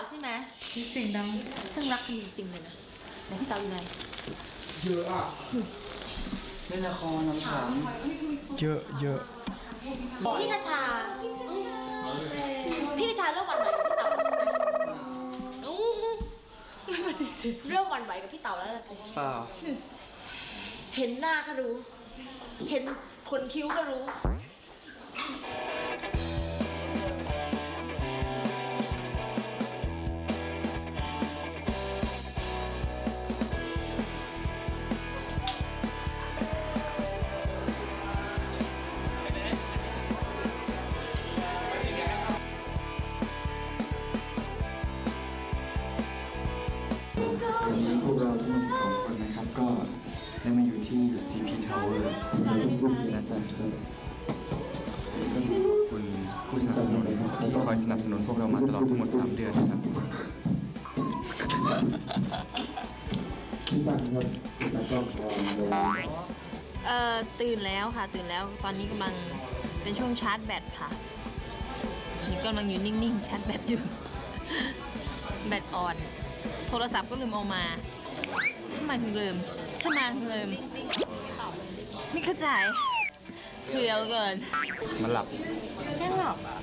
ให้พี่เต๋าใช่ไหมเสียงดังช่างรักดีจริงๆเลยนะไหนพี่เต๋าอยู่ไหนเล่นละครน้ำขังเยอะเยอะพี่กระชา พี่กระชาเริ่มหวันไหวกับพี่เต๋าแล้วใช่ไหมอู้หูไม่ปฏิเสธเริ่มหวันไหวกับพี่เต๋าแล้วล่ะสิเปล่าเห็นหน้าก็รู้ เห็นขนคิ้วก็รู้ คุณผู้สนับสนุนที่คอยสนับสนุนพวกเรามาตลอดทั้งหมด 3 เดือนนะครับเอ่อตื่นแล้วค่ะ ตื่นแล้วตอนนี้กำลังเป็นช่วงชาร์จแบตค่ะนี่กำลังอยู่นิ่งๆชาร์จแบตอยู่ แบตอ่อน โทรศัพท์ก็ลืมเอามาทำไมถึงลืมใช่ไหมถึงลืมไม่เข้าใจ เพลียวเกิน มันหลับแค่หลับครับ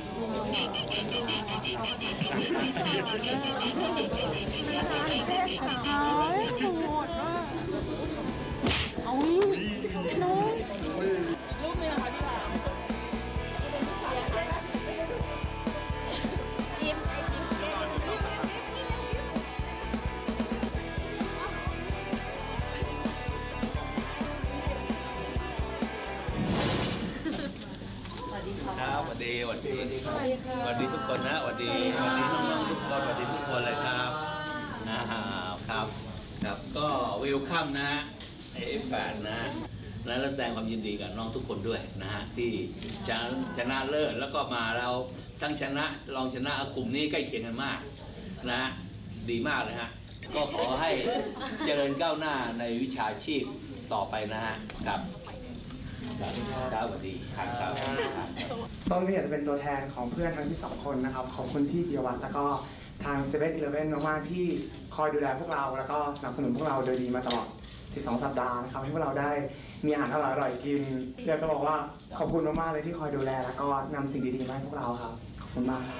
คัมนะฮะเอฟแปดนะฮะและแสดงความยินดีกับน้องทุกคนด้วยนะฮะที่ชนะชนะเลิศแล้วก็มาเราทั้งชนะรองชนะกลุ่มนี้ใกล้เคียงกันมากนะฮะดีมากเลยฮะก็ขอให้เจริญก้าวหน้าในวิชาชีพต่อไปนะฮะครับครับสวัสดีครับครับครับต้นก็อยากจะเป็นตัวแทนของเพื่อนทั้งที่สองคนนะครับขอบคุณที่เดียวัฒน์แล้วก็ ทาง7 e เ e ่ e อมากๆที่คอยดูแลพวกเรา แล้วก็สนับสนุนพวกเราโดยดีมาตลอด 12 สัปดาห์นะครับ ให้พวกเราได้มีอาหารอร่อยๆกินอยากจะบอกว่าขอบคุณมากๆเลยที่คอยดูแล แล้วก็นำสิ่งดีๆมาให้พวกเราครับ ขอบคุณมากครับ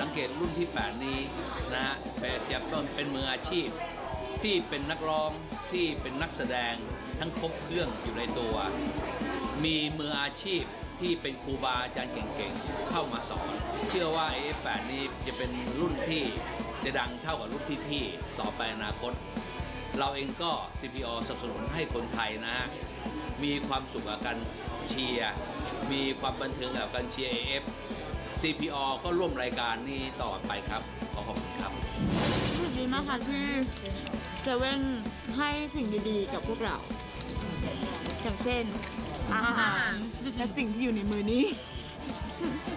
สังเกตรุ่นที่ 8 นี้นะฮะเป็นจะต้นเป็นมืออาชีพ ที่เป็นนักร้องที่เป็นนักแสดงทั้งครบเครื่องอยู่ในตัว มีมืออาชีพที่เป็นครูบาอาจารย์เก่งๆ เข้ามาสอน เชื่อว่า AF8 นี้จะเป็นรุ่นที่จะดังเท่ากับรุ่นพี่ๆ ต่อไปอนาคต เราเองก็ CPO สนับสนุนให้คนไทยนะฮะมีความสุขกับการเชียร์ มีความบันเทิงกับการเชียร์ AF CPO ก็ร่วมรายการนี้ต่อไปครับ ขอขอบคุณครับรู้สึกดีมากค่ะที่เซเว่นให้สิ่งดีๆ กับพวกเรา อย่างเช่น อาหาร และสิ่งที่อยู่ในมือนี้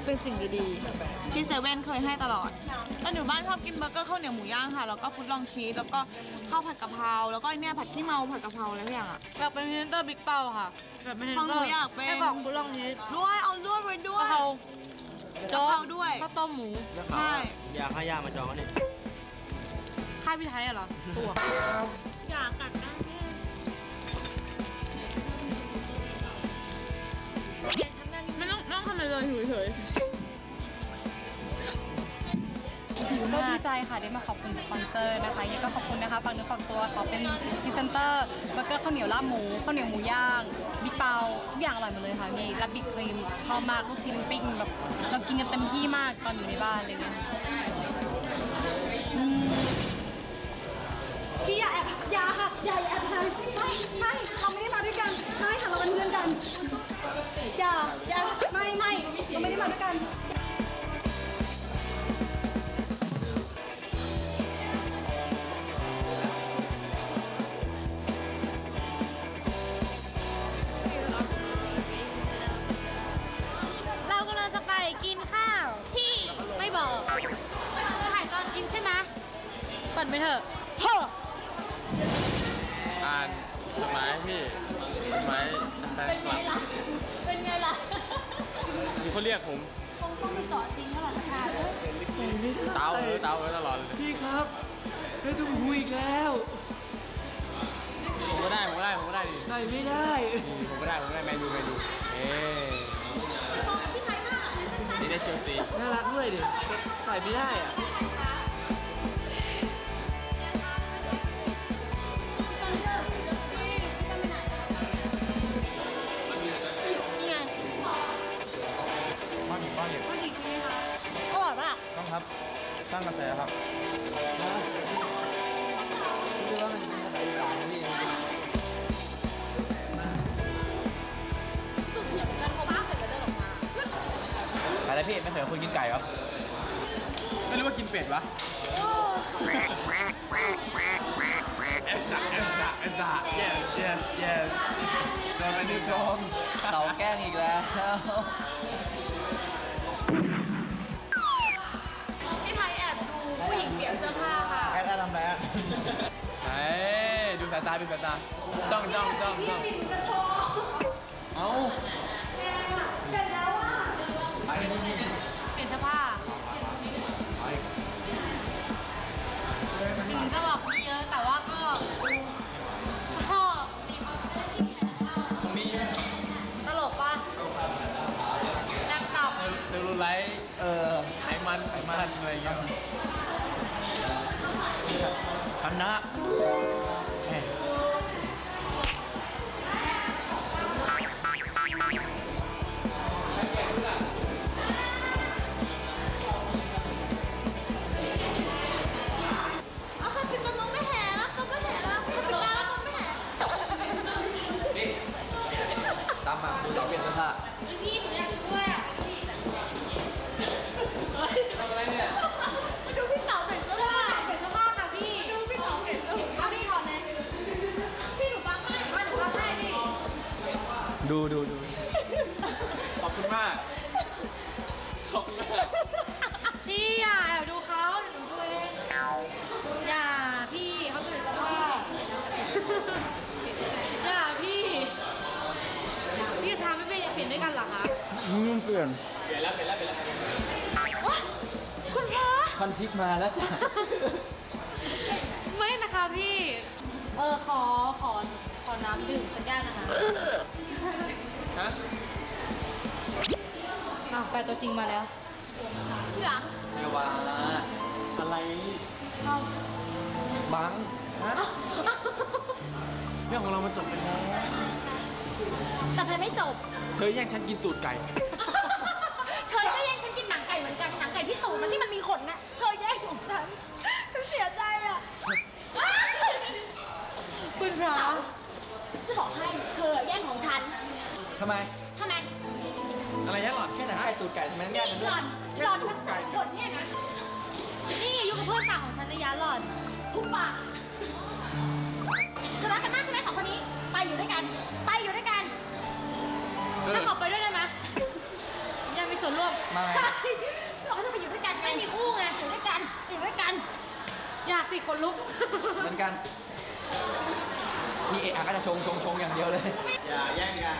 เป็นสิ่งดีๆที่เซเว่นเคยให้ตลอดตอนอยู่บ้านชอบกินเบอร์เกอร์ข้าวเหนียวหมูย่างค่ะ แล้วก็ฟุตลองชีส แล้วก็ข้าวผัดกะเพรา แล้วก็เนี่ยผัดขี้เมาผัดกะเพราอะไรทุกอย่างอะอยากเป็นพรีเซนเตอร์บิ๊กเป้าค่ะอยากเป็นพรีเซนเตอของหนูร์อยากเป็นให้ของบุลองนี้ด้วยเอาด้วยไปด้วกะย เพรากะเพราด้วย ข้าวต้มหมูใช่ อยากให้ย่ามาจองกันนี่ ค่ายพี่ไทยอะเหรอตัวอยากกัดนะ ไม่ต้องไม่ต้องทำอะไรเลยอยู่เฉยก็ดีใจค่ะได้มาขอบคุณสปอนเซอร์นะคะยังก็ขอบคุณนะคะฝากเนื้อฝากตัวขอเป็นพรีเซนเตอร์เบอร์เกอร์ข้าวเหนียวลาบหมูข้าวเหนียวหมูย่างบิ๊กเปาทุกอย่างอร่อยหมดเลยค่ะมีรับบิ๊กครีมชอบมากลูกชิ้นปิ้งแบบเรากินกันเต็มที่มากตอนอยู่ในบ้านเลยเนี่ยพี่อย่าแอบอย่าค่ะอย่าแอบถ่ายไม่ไม่เราไม่ได้มาด้วยกันไม่ค่ะเราเป็นเพื่อนกัน อย่าอย่าไม่ไม่เราไม่ได้มาด้วยกัน เรากำลังจะไปกินข้าวที่ไม่บอกถ่ายตอนกินใช่ไหมเปิดไปเถอะ เขาเรียกผมคงต้องไปเจาะจริงเท่าไหร่ค่ะเลยเตาเลยเตาเลยตลอดเลยพี่ครับได้ตุ้มหูอีกแล้วผมก็ได้ผมก็ได้ผมก็ได้ดิใส่ไม่ได้นี่ผมก็ได้ผมก็ได้แมนยูแมนยูเอ๊พี่ไทยมากเลยสั้นนี่ได้เชลซีน่ารักด้วยดิใส่ไม่ได้อะ อะไรพี่ไม่เคยคุณกินไก่เหรอไม่รู้ว่ากินเป็ดวะโอ้เอสซ่าเอสซ่าเอสซ่า yes yes yes โดนไปดูชมเขาแกล้งอีกแล้วพี่ไทยแอบดูผู้หญิงเปลี่ยนเสื้อผ้าค่ะแกล้งทำไรอะเฮ้ยดูสายตาดูสายตาจ้องจ้องจ้องจ้องปิ่นกระโชว์เอ้า อะไรอย่างเงี้ยคณะ ขอบคุณมาก ขอบคุณมาก พี่อย่าแอบดูเขาเดี๋ยวหนูดูเองอย่าพี่เขาจะเปลี่ยนเสื้อผ้าอย่าพี่พี่กับชาไม่เป็นเปลี่ยนด้วยกันเหรอคะอืมเปลี่ยนเปลี่ยนแล้วเปลี่ยนแล้วเปลี่ยนแล้วคุณพระพันทิกมาแล้วจ้ะไม่นะคะพี่ เออขอขอขอน้ำดื่มสักแก้วนะคะ ฮะอ้าวแฟนตัวจริงมาแล้ว เชื่อเดี๋ยวว่าอะไรเข้าบังฮะเรื่องของเรามันจบไปแล้วแต่แพรไม่จบ เธอแย่งฉันกินตูดไก่ เธอก็แย่งฉันกินหนังไก่เหมือนกัน หนังไก่ที่ตูดมันที่มันมีขนน่ะ เธอแย่งของฉัน ฉันเสียใจอะ คุณพระจะบอกให้ เธอแย่งของฉัน ทำไม ทำไม อะไรแย่งหลอดแค่ไหนไก่ตูดไก่ทำไมต้องแย่งกันด้หวยล่อน หล่อนทั้งสองคนเนี่ยนะ นี่อยู่กับเพื่อนสาวของฉันระยะหล่อนทุกปากเธอรักกันมากใช่ไหมสองคนนี้ ไปอยู่ด้วยกัน ไปอยู่ด้วยกันเออถ้าขอไปด้วยได้ไหมอยากมีส่วนร่วมมาไงสองคนจะไปอยู่ด้วยกันไม่มีคู่ไง อยู่ด้วยกัน อยู่ด้วยกัน อยากสิคนลุก เหมือนกัน นี่เอะอะก็จะชงชงชงอย่างเดียวเลย อย่าแย่งกัน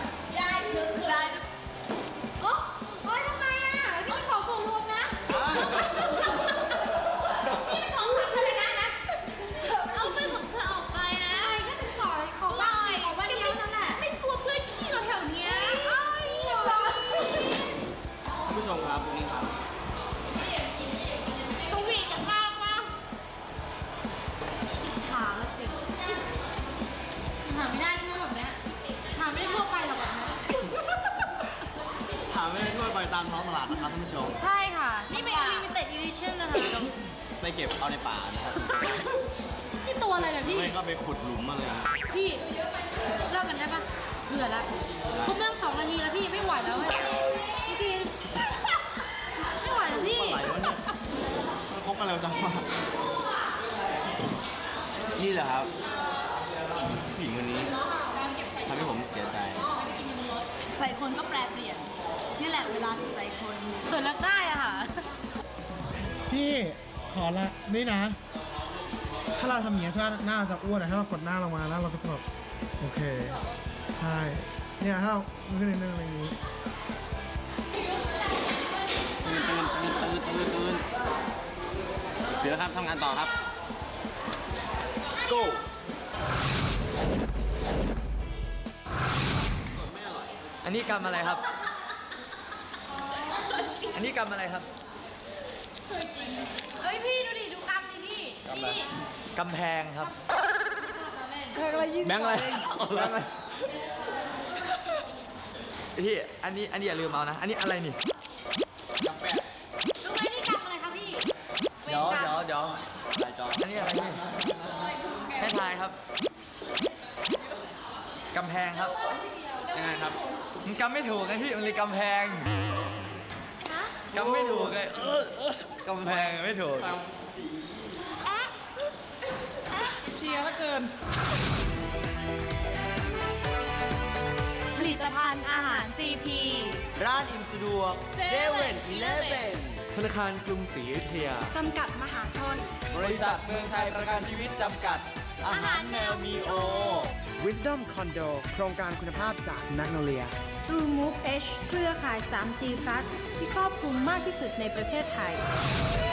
ามท้องตลาดนะครับท่านผู้ชม ใช่ค่ะ นี่เป็น limited edition นะคะไปเก็บเอาในป่านะครับ นี่ตัวอะไรเนี่ยพี่ ไม่ก็ไปขุดหลุมมาเลยพี่เลิกกันได้ปะเบื่อละครบเรื่องสองนาทีแล้วพี่ไม่ไหวแล้วเว้ยจริงๆไม่ไหวแล้วพี่ไหลวะเนี่ยมันคบกันเร็วจังวะนี่แหละครับผู้หญิงคนนี้ทำให้ผมเสียใจใจคนก็แปรเปลี่ยน นี่แหละเวลาถูกใจคน ส่วนเลิกได้อะค่ะ พี่ขอละนี่นะ ถ้าเราทำอย่างนี้ยใช่ไหมหน้าเราจะอ้วนอะถ้าเรากดหน้าลงมาแล้วเราก็จะแบบโอเคใช่เนี่ยถ้าเรามันขึ้นนิดนึงอะไรอย่างนี้ตื่นตื่นตื่นตื่นตื่นตื่นเดี๋ยวนะครับทำงานต่อครับ go อันนี้กรรมอะไรครับ อันนี้กรรมอะไรครับเฮ้ยพี่ดูดิดูกำดิพี่พี่กำแพงครับแพงอะไรยี่สิบแบงค์อะไรแบงค์อะไรพี่อันนี้อันนี้อย่าลืมเอานะ อันนี้อะไรนี่รู้ไหมนี่กำอะไรครับพี่เดี๋ยวเดี๋ยวเดี๋ยวอันนี้อะไรนี่ให้ทายครับกำแพงครับยังไงครับ มันกำไม่ถูกไงพี่มันเลยกำแพง กำไม่ถูกไงเออเออกำแพงไม่ถูกเทียแล้วเกิน ผลิตภัณฑ์อาหาร CP ร้านอิมสะดวกเซเว่นอีเลฟเว่นธนาคารกรุงศรีอยุธยา จำกัดมหาชน บริษัทเมืองไทยประกันชีวิตจำกัด อาหารแมวมีโอ Wisdom Condo โครงการคุณภาพจาก True Move H เครือข่าย 3G Plus ที่ครอบคลุมมากที่สุดในประเทศไทย